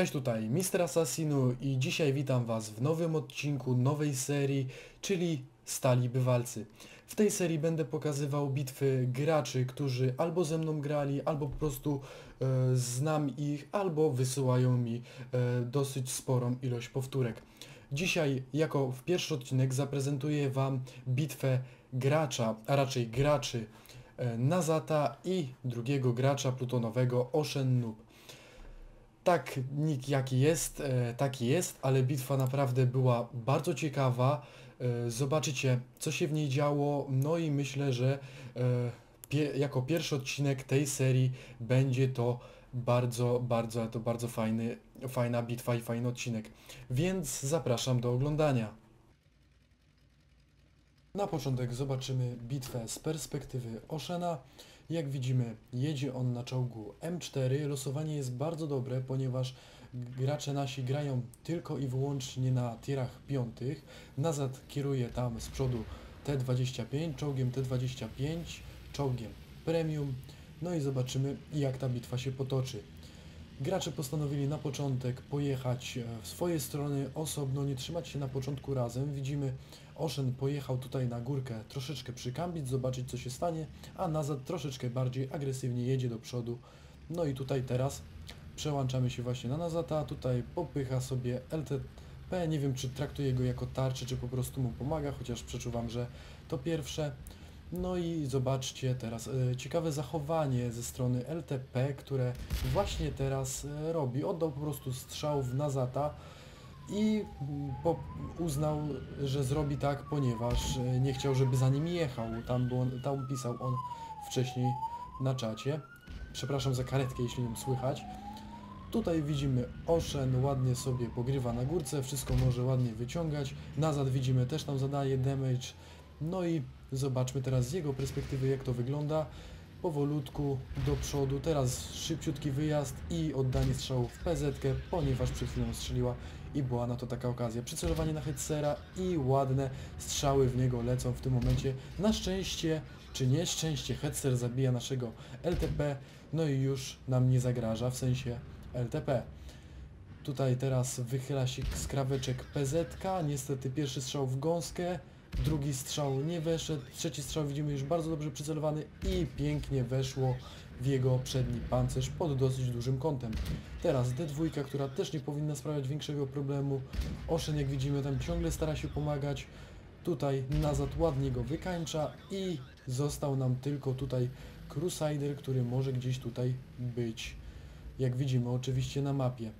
Cześć tutaj, Mister Assassinu i dzisiaj witam Was w nowym odcinku nowej serii, czyli Stali Bywalcy. W tej serii będę pokazywał bitwy graczy, którzy albo ze mną grali, albo po prostu e, znam ich, albo wysyłają mi e, dosyć sporą ilość powtórek. Dzisiaj jako w pierwszy odcinek zaprezentuję Wam bitwę gracza, a raczej graczy e, Nazata i drugiego gracza plutonowego Ocean Noob. Tak, nick jaki jest, e, taki jest, ale bitwa naprawdę była bardzo ciekawa. E, zobaczycie, co się w niej działo, no i myślę, że e, jako pierwszy odcinek tej serii będzie to bardzo, bardzo, to bardzo fajny, fajna bitwa i fajny odcinek. Więc zapraszam do oglądania. Na początek zobaczymy bitwę z perspektywy Oshena. Jak widzimy, jedzie on na czołgu M4. Losowanie jest bardzo dobre, ponieważ gracze nasi grają tylko i wyłącznie na tierach piątych. Nazad kieruje tam z przodu T25, czołgiem T25, czołgiem Premium. No i zobaczymy, jak ta bitwa się potoczy. Gracze postanowili na początek pojechać e, w swoje strony osobno, nie trzymać się na początku razem. Widzimy, Ocean pojechał tutaj na górkę troszeczkę przykambić, zobaczyć co się stanie, a Nazad troszeczkę bardziej agresywnie jedzie do przodu. No i tutaj teraz przełączamy się właśnie na Nazata, tutaj popycha sobie LTP, nie wiem czy traktuje go jako tarczę, czy po prostu mu pomaga, chociaż przeczuwam, że to pierwsze. No i zobaczcie teraz e, ciekawe zachowanie ze strony LTP, które właśnie teraz e, robi. Oddał po prostu strzał w Nazata i mm, uznał, że zrobi tak, ponieważ e, nie chciał, żeby za nim jechał. Tam, było, tam pisał on wcześniej na czacie. Przepraszam za karetkę, jeśli ją słychać. Tutaj widzimy Ocean ładnie sobie pogrywa na górce, wszystko może ładnie wyciągać. Nazad widzimy też tam zadaje damage. No i zobaczmy teraz z jego perspektywy jak to wygląda. Powolutku do przodu, teraz szybciutki wyjazd i oddanie strzału w PZ, ponieważ przed chwilą strzeliła i była na to taka okazja. Przycelowanie na Hetzera i ładne strzały w niego lecą w tym momencie. Na szczęście, czy nieszczęście, Hetzer zabija naszego LTP, no i już nam nie zagraża, w sensie LTP. Tutaj teraz wychyla się skraweczek PZK, niestety pierwszy strzał w gąskę, drugi strzał nie weszedł, trzeci strzał widzimy już bardzo dobrze przycelowany i pięknie weszło w jego przedni pancerz pod dosyć dużym kątem. Teraz D2, która też nie powinna sprawiać większego problemu. Oszen jak widzimy tam ciągle stara się pomagać. Tutaj nazad ładnie go wykańcza i został nam tylko tutaj Crusader, który może gdzieś tutaj być. Jak widzimy oczywiście na mapie.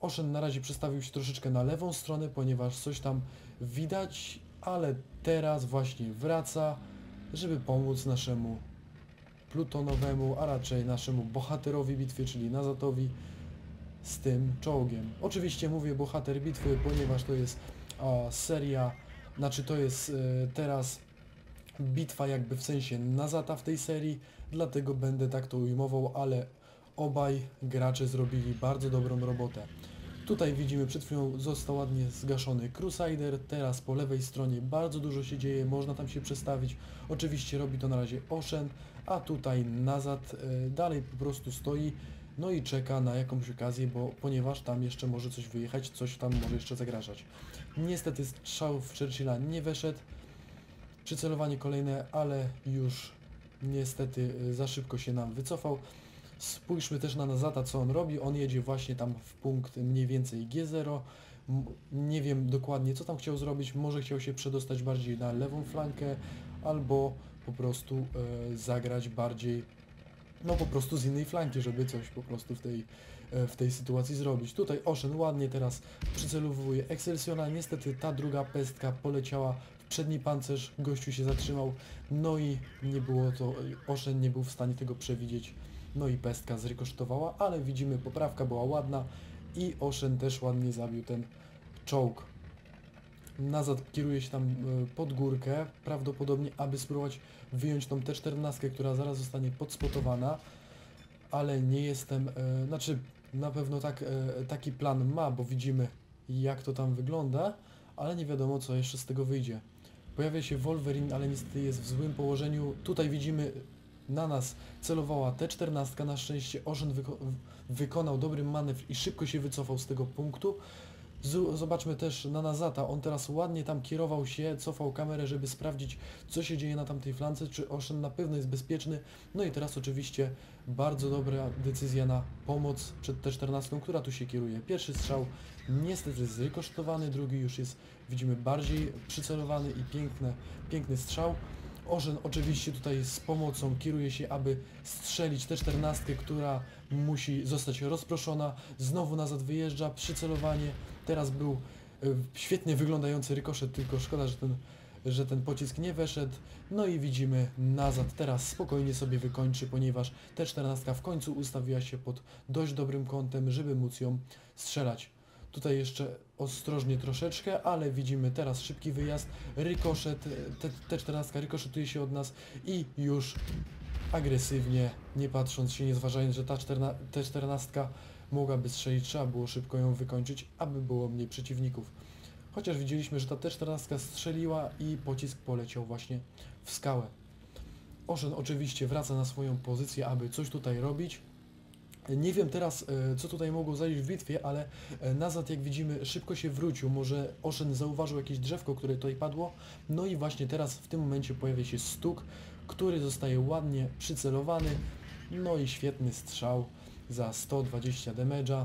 Oszen na razie przestawił się troszeczkę na lewą stronę, ponieważ coś tam widać, ale teraz właśnie wraca, żeby pomóc naszemu plutonowemu, a raczej naszemu bohaterowi bitwy, czyli Nazatowi z tym czołgiem. Oczywiście mówię bohater bitwy, ponieważ to jest seria, znaczy to jest e, teraz bitwa jakby w sensie Nazata w tej serii, dlatego będę tak to ujmował, ale obaj gracze zrobili bardzo dobrą robotę. Tutaj widzimy, przed chwilą został ładnie zgaszony Crusader, teraz po lewej stronie bardzo dużo się dzieje, można tam się przestawić. Oczywiście robi to na razie Ocean, a tutaj Nazad y, dalej po prostu stoi, no i czeka na jakąś okazję, bo ponieważ tam jeszcze może coś wyjechać, coś tam może jeszcze zagrażać. Niestety strzał w Churchilla nie weszedł, przycelowanie kolejne, ale już niestety y, za szybko się nam wycofał. Spójrzmy też na Nazata, co on robi. On jedzie właśnie tam w punkt mniej więcej G0. Nie wiem dokładnie, co tam chciał zrobić. Może chciał się przedostać bardziej na lewą flankę, albo po prostu e, zagrać bardziej, no po prostu z innej flanki, żeby coś po prostu w tej, e, w tej sytuacji zrobić. Tutaj Ocean ładnie teraz przycelowuje Excelsiona. Niestety ta druga pestka poleciała w przedni pancerz, gościu się zatrzymał, no i nie było to, Ocean nie był w stanie tego przewidzieć no i pestka zrykosztowała, ale widzimy poprawka była ładna i Ocean też ładnie zabił ten czołg. Nazad kieruje się tam e, pod górkę, prawdopodobnie aby spróbować wyjąć tą T14, która zaraz zostanie podspotowana, ale nie jestem, e, znaczy na pewno tak, e, taki plan ma, bo widzimy jak to tam wygląda, ale nie wiadomo co jeszcze z tego wyjdzie. Pojawia się Wolverine, ale niestety jest w złym położeniu. Tutaj widzimy na nas celowała T-14, na szczęście Ocean wyko wykonał dobry manewr i szybko się wycofał z tego punktu. Z zobaczmy też na Nazata, on teraz ładnie tam kierował się, cofał kamerę, żeby sprawdzić co się dzieje na tamtej flance, czy Ocean na pewno jest bezpieczny. No i teraz oczywiście bardzo dobra decyzja na pomoc przed T-14, która tu się kieruje. Pierwszy strzał niestety zrykosztowany, drugi już jest widzimy bardziej przycelowany i piękny, piękny strzał. Ożen oczywiście tutaj z pomocą kieruje się, aby strzelić tę czternastkę, która musi zostać rozproszona. Znowu nazad wyjeżdża, przycelowanie. Teraz był e, świetnie wyglądający rykoszet, tylko szkoda, że ten, że ten pocisk nie weszedł. No i widzimy nazad teraz spokojnie sobie wykończy, ponieważ ta czternastka w końcu ustawiła się pod dość dobrym kątem, żeby móc ją strzelać. Tutaj jeszcze ostrożnie troszeczkę, ale widzimy teraz szybki wyjazd, rykoszet, T14 rykoszetuje się od nas i już agresywnie, nie patrząc się, nie zważając, że ta T14 mogłaby strzelić, trzeba było szybko ją wykończyć, aby było mniej przeciwników. Chociaż widzieliśmy, że ta T14 strzeliła i pocisk poleciał właśnie w skałę. Ocean oczywiście wraca na swoją pozycję, aby coś tutaj robić. Nie wiem teraz, e, co tutaj mogło zajść w bitwie, ale e, Nazad, jak widzimy, szybko się wrócił. Może Oszen zauważył jakieś drzewko, które tutaj padło. No i właśnie teraz, w tym momencie pojawia się stuk, który zostaje ładnie przycelowany. No i świetny strzał za 120 damage'a.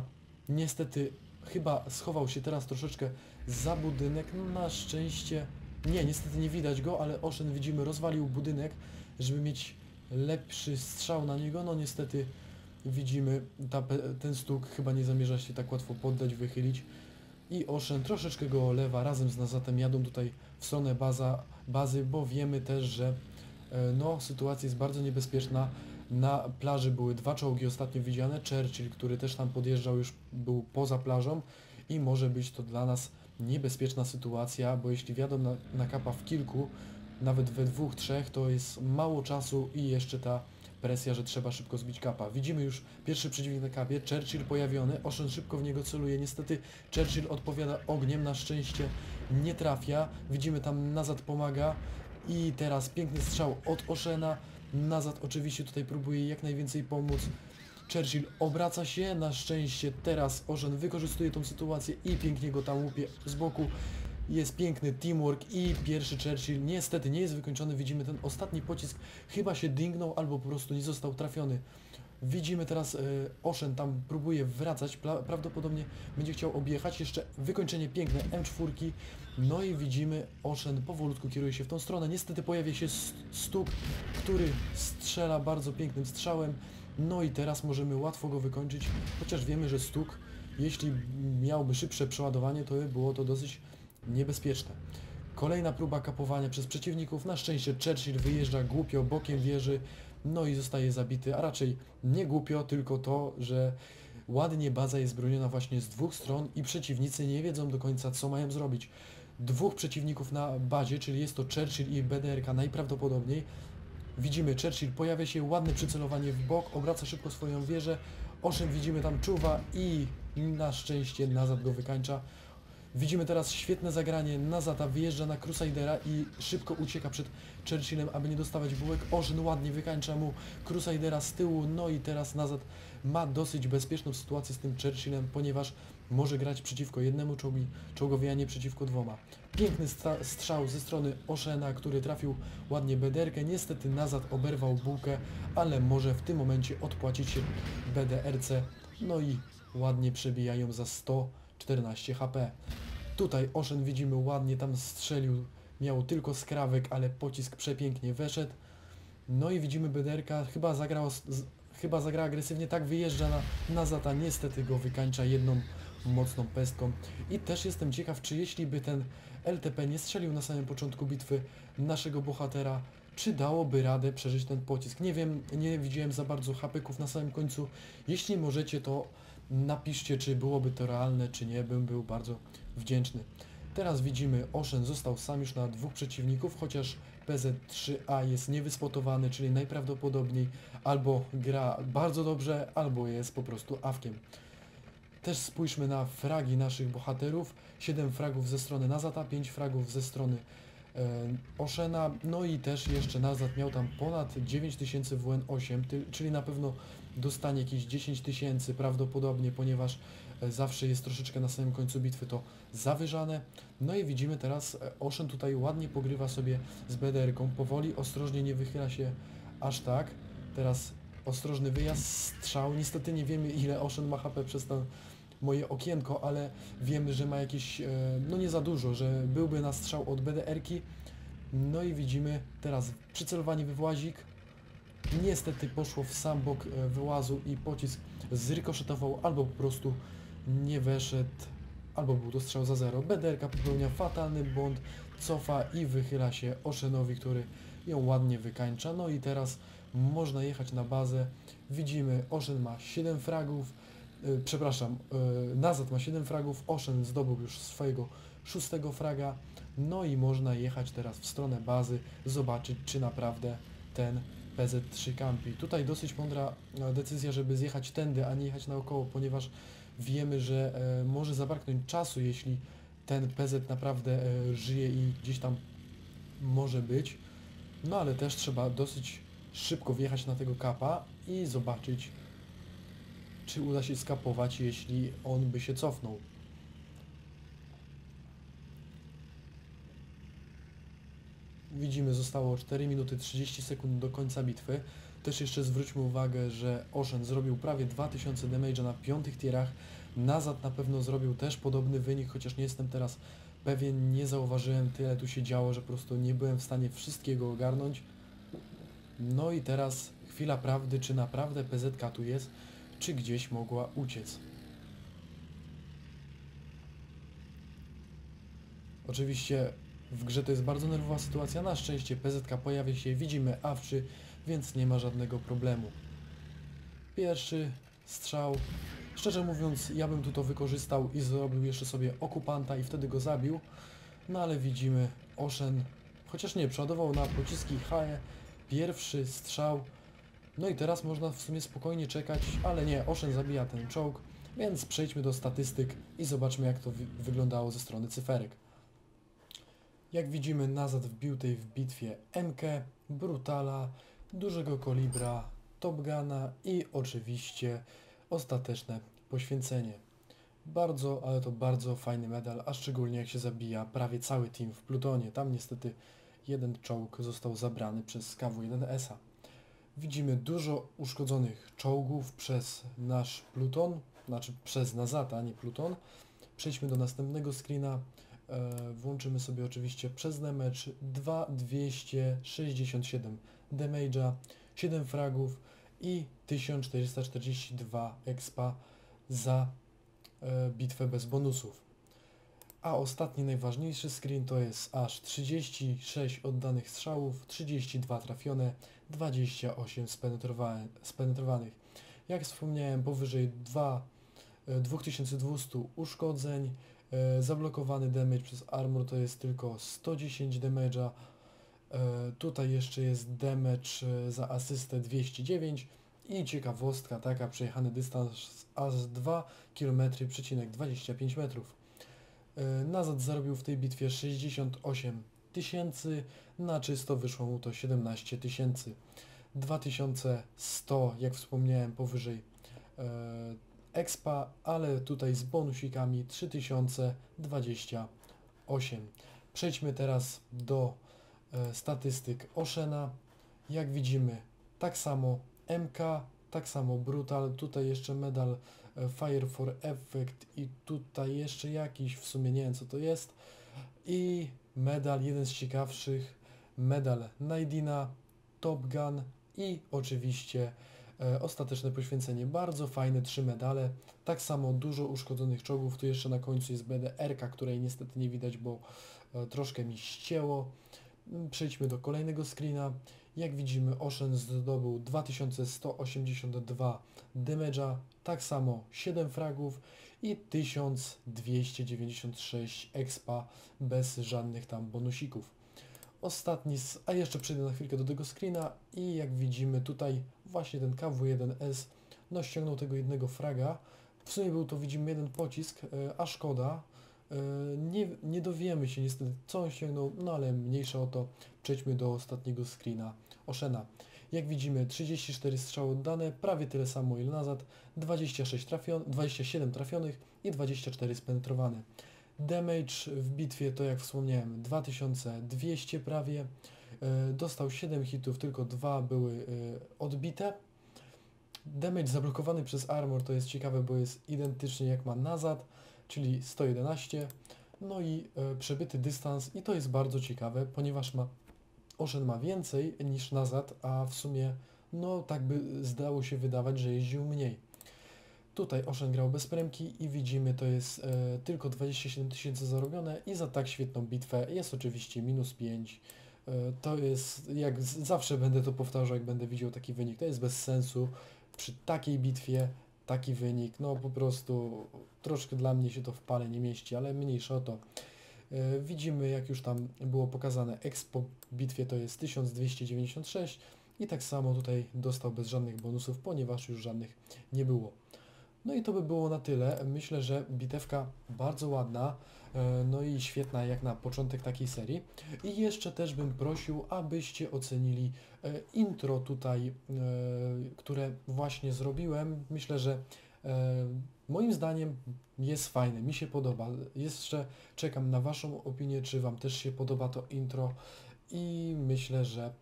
Niestety, chyba schował się teraz troszeczkę za budynek. No, na szczęście... Nie, niestety nie widać go, ale Oszen, widzimy, rozwalił budynek, żeby mieć lepszy strzał na niego. No niestety widzimy, ta, ten stuk chyba nie zamierza się tak łatwo poddać, wychylić. I Ocean troszeczkę go olewa, razem z Nazatem jadą tutaj w stronę baza, bazy, bo wiemy też, że e, no, sytuacja jest bardzo niebezpieczna. Na plaży były dwa czołgi ostatnio widziane, Churchill, który też tam podjeżdżał, już był poza plażą i może być to dla nas niebezpieczna sytuacja, bo jeśli wjadą na, na kapa w kilku, nawet we dwóch, trzech, to jest mało czasu i jeszcze ta presja, że trzeba szybko zbić kapa. Widzimy już pierwszy przeciwnik na kapie, Churchill pojawiony, Ocean szybko w niego celuje, niestety Churchill odpowiada ogniem, na szczęście nie trafia, widzimy tam Nazad pomaga. I teraz piękny strzał od Oceana, Nazad oczywiście tutaj próbuje jak najwięcej pomóc, Churchill obraca się, na szczęście teraz Ocean wykorzystuje tą sytuację i pięknie go tam łupie z boku. Jest piękny teamwork i pierwszy Churchill niestety nie jest wykończony. Widzimy ten ostatni pocisk chyba się dingnął albo po prostu nie został trafiony. Widzimy teraz Ocean tam próbuje wracać, prawdopodobnie będzie chciał objechać. Jeszcze wykończenie piękne M4. No i widzimy Ocean powolutku kieruje się w tą stronę. Niestety pojawia się stuk, który strzela bardzo pięknym strzałem. No i teraz możemy łatwo go wykończyć, chociaż wiemy, że stuk, jeśli miałby szybsze przeładowanie, to by było to dosyć niebezpieczne. Kolejna próba kapowania przez przeciwników. Na szczęście Churchill wyjeżdża głupio bokiem wieży, no i zostaje zabity, a raczej nie głupio, tylko to, że ładnie baza jest broniona właśnie z dwóch stron i przeciwnicy nie wiedzą do końca co mają zrobić. Dwóch przeciwników na bazie, czyli jest to Churchill i BDRK najprawdopodobniej. Widzimy Churchill, pojawia się ładne przycelowanie w bok, obraca szybko swoją wieżę, Oszem widzimy tam czuwa i na szczęście nazad go wykańcza. Widzimy teraz świetne zagranie, Nazata wyjeżdża na Crusadera i szybko ucieka przed Churchillem, aby nie dostawać bułek. Ożyn ładnie wykańcza mu Crusadera z tyłu, no i teraz Nazat ma dosyć bezpieczną sytuację z tym Churchillem, ponieważ może grać przeciwko jednemu czołgi, czołgowi, a nie przeciwko dwoma. Piękny strzał ze strony Oszena, który trafił ładnie bederkę. Niestety Nazat oberwał bułkę, ale może w tym momencie odpłacić się BDRC. No i ładnie przebijają za 114 HP. Tutaj Ocean widzimy ładnie tam strzelił, miał tylko skrawek, ale pocisk przepięknie weszedł. No i widzimy Bederka, chyba zagrał, chyba zagra agresywnie, tak wyjeżdża na, na Zata, niestety go wykańcza jedną mocną pestką. I też jestem ciekaw, czy jeśli by ten LTP nie strzelił na samym początku bitwy naszego bohatera, czy dałoby radę przeżyć ten pocisk. Nie wiem, nie widziałem za bardzo hapeków na samym końcu. Jeśli możecie, to napiszcie, czy byłoby to realne, czy nie, bym był bardzo wdzięczny. Teraz widzimy, Ocean został sam już na dwóch przeciwników, chociaż PZ3A jest niewyspotowany, czyli najprawdopodobniej albo gra bardzo dobrze, albo jest po prostu awkiem. Też spójrzmy na fragi naszych bohaterów. 7 fragów ze strony Nazata, 5 fragów ze strony e, Oshena, no i też jeszcze Nazad miał tam ponad 9000 WN8, ty, czyli na pewno dostanie jakieś 10 tysięcy prawdopodobnie, ponieważ e, zawsze jest troszeczkę na samym końcu bitwy to zawyżane. No i widzimy teraz e, Oshen tutaj ładnie pogrywa sobie z BDR-ką, powoli, ostrożnie nie wychyla się aż tak. Teraz ostrożny wyjazd, strzał, niestety nie wiemy ile Oshen ma HP przez to moje okienko, ale wiemy, że ma jakieś, e, no nie za dużo, że byłby na strzał od BDR-ki. No i widzimy teraz przycelowanie we włazik, niestety poszło w sam bok e, wyłazu i pocisk zrykoszetował albo po prostu nie weszedł, albo był to strzał za zero. Bederka popełnia fatalny błąd, cofa i wychyla się Oszenowi, który ją ładnie wykańcza. No i teraz można jechać na bazę. Widzimy, Oszen ma 7 fragów, yy, przepraszam, yy, Nazad ma 7 fragów, Oszen zdobył już swojego szóstego fraga. No i można jechać teraz w stronę bazy, zobaczyć czy naprawdę ten PZ3 Campi. Tutaj dosyć mądra e, decyzja, żeby zjechać tędy, a nie jechać naokoło, ponieważ wiemy, że e, może zabraknąć czasu, jeśli ten PZ naprawdę e, żyje i gdzieś tam może być. No ale też trzeba dosyć szybko wjechać na tego kapa i zobaczyć, czy uda się skapować, jeśli on by się cofnął. Widzimy, zostało 4 minuty 30 sekund do końca bitwy. Też jeszcze zwróćmy uwagę, że Ocean zrobił prawie 2000 damage'a na piątych tierach. Nazad na pewno zrobił też podobny wynik, chociaż nie jestem teraz pewien, nie zauważyłem, tyle tu się działo, że po prostu nie byłem w stanie wszystkiego ogarnąć. No i teraz chwila prawdy, czy naprawdę PZK tu jest, czy gdzieś mogła uciec. Oczywiście w grze to jest bardzo nerwowa sytuacja, na szczęście PZK pojawia się, widzimy awczy, więc nie ma żadnego problemu. Pierwszy strzał. Szczerze mówiąc, ja bym tu to wykorzystał i zrobił jeszcze sobie okupanta i wtedy go zabił. No ale widzimy, Oshen, chociaż nie, przeładował na pociski HE, pierwszy strzał. No i teraz można w sumie spokojnie czekać, ale nie, Oshen zabija ten czołg, więc przejdźmy do statystyk i zobaczmy jak to wy wyglądało ze strony cyferek. Jak widzimy, Nazad wbił tej w bitwie MK, Brutala, dużego kolibra, Top Guna i oczywiście ostateczne poświęcenie. Bardzo, ale to bardzo fajny medal, a szczególnie jak się zabija prawie cały team w Plutonie. Tam niestety jeden czołg został zabrany przez KW-1S-a. Widzimy dużo uszkodzonych czołgów przez nasz Pluton, znaczy przez Nazata, a nie Pluton. Przejdźmy do następnego screena. E, włączymy sobie oczywiście przez damage 2267 damage'a, 7 fragów i 1442 expa za e, bitwę bez bonusów. A ostatni najważniejszy screen to jest aż 36 oddanych strzałów, 32 trafione, 28 spenetrowanych. Jak wspomniałem, powyżej 2, 2200 e, uszkodzeń, E, zablokowany damage przez armor to jest tylko 110 damage'a. E, tutaj jeszcze jest damage e, za asystę 209 i ciekawostka taka, przejechany dystans aż 2 km, 25 metrów. Nazad zarobił w tej bitwie 68 tysięcy, na czysto wyszło mu to 17 tysięcy. 2100, jak wspomniałem, powyżej expa, ale tutaj z bonusikami 3028. Przejdźmy teraz do e, statystyk Oshena. Jak widzimy, tak samo MK, tak samo Brutal, tutaj jeszcze medal e, Fire for Effect i tutaj jeszcze jakiś, w sumie nie wiem co to jest. I medal, jeden z ciekawszych, medal Naidina, Top Gun i oczywiście ostateczne poświęcenie. Bardzo fajne trzy medale. Tak samo dużo uszkodzonych czołgów. Tu jeszcze na końcu jest BDR, której niestety nie widać, bo e, troszkę mi ścięło. Mm, przejdźmy do kolejnego screena. Jak widzimy Ocean zdobył 2182 damage'a, tak samo 7 fragów i 1296 expa bez żadnych tam bonusików. Ostatni, a jeszcze przejdę na chwilkę do tego screena i jak widzimy tutaj właśnie ten KW1S no ściągnął tego jednego fraga. W sumie był to widzimy jeden pocisk, e, a szkoda, E, Nie, nie dowiemy się niestety co on ściągnął, no ale mniejsza o to. Przejdźmy do ostatniego screena Oshena. Jak widzimy 34 strzały oddane, prawie tyle samo ile nazad, 26 trafion 27 trafionych i 24 spenetrowane. Damage w bitwie to jak wspomniałem 2200 prawie, E, dostał 7 hitów, tylko dwa były e, odbite. Damage zablokowany przez armor to jest ciekawe, bo jest identyczny jak ma nazad, czyli 111. No i e, przebyty dystans i to jest bardzo ciekawe, ponieważ ma Ocean ma więcej niż nazad, a w sumie no tak by zdało się wydawać, że jeździł mniej. Tutaj Ocean grał bez premki i widzimy to jest e, tylko 27 tysięcy zarobione i za tak świetną bitwę jest oczywiście minus 5. E, to jest, jak zawsze będę to powtarzał, jak będę widział taki wynik, to jest bez sensu. Przy takiej bitwie taki wynik, no po prostu troszkę dla mnie się to w pale nie mieści, ale mniejsza o to. E, Widzimy, jak już tam było pokazane, expo bitwie to jest 1296 i tak samo tutaj dostał bez żadnych bonusów, ponieważ już żadnych nie było. No i to by było na tyle. Myślę, że bitewka bardzo ładna, e, no i świetna jak na początek takiej serii. I jeszcze też bym prosił, abyście ocenili e, intro tutaj, e, które właśnie zrobiłem. Myślę, że moim zdaniem jest fajne, mi się podoba. Jeszcze czekam na Waszą opinię, czy Wam też się podoba to intro i myślę, że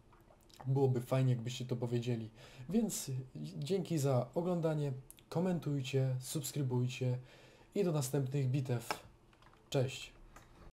byłoby fajnie, jakbyście to powiedzieli. Więc dzięki za oglądanie, komentujcie, subskrybujcie i do następnych bitew. Cześć!